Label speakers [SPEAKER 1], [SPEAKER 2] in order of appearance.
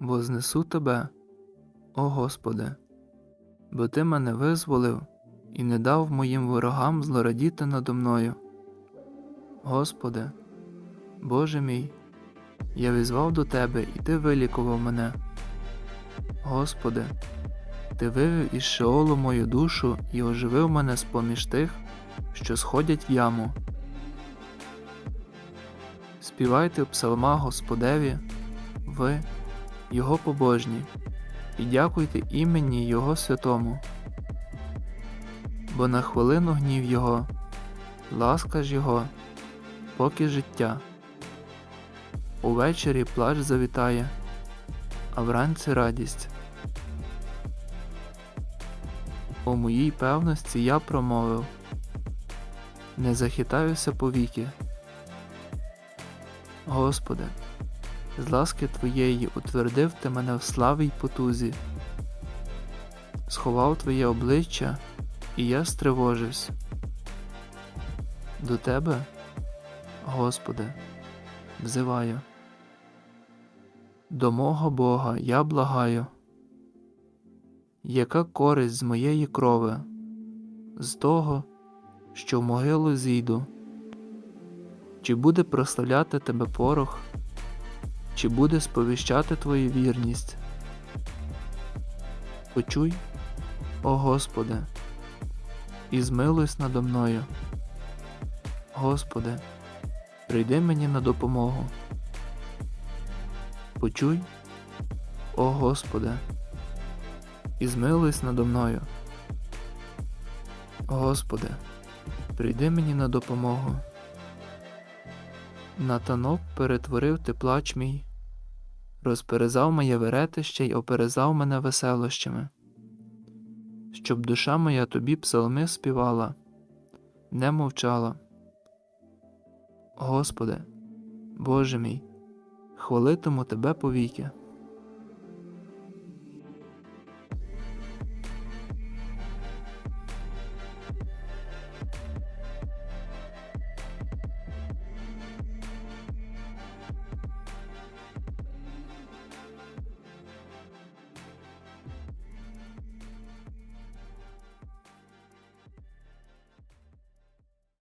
[SPEAKER 1] Вознесу Тебе, о Господи, бо Ти мене визволив і не дав моїм ворогам злорадіти надо мною. Господи, Боже мій, я візвав до Тебе, і Ти вилікував мене. Господи, Ти вивів із Шеолу мою душу і оживив мене з поміж тих, що сходять в яму. Співайте в псалмах Господеві, ви, Його побожні, і дякуйте імені Його святому. Бо на хвилину гнів Його, ласка ж Його, поки життя. Увечері плач завітає, а вранці радість. У моїй певності я промовив не захитаюся повіки. Господи, з ласки Твоєї утвердив Ти мене в славі й потузі, сховав Твоє обличчя, і я стривожився. До Тебе, Господи, взиваю. До мого Бога я благаю. Яка користь з моєї крови, з того, що в могилу зійду? Чи буде прославляти тебе порох, чи буде сповіщати твою вірність? Почуй, о Господи, і змилуйся надо мною. Господи, прийди мені на допомогу. Почуй, о Господи, і змилуйся надо мною. Господи, прийди мені на допомогу. На танок перетворив ти плач мій, розперезав моє веретище й оперезав мене веселощами, щоб душа моя тобі псалми співала, не мовчала. Господи, Боже мій, хвалитиму тебе повіки.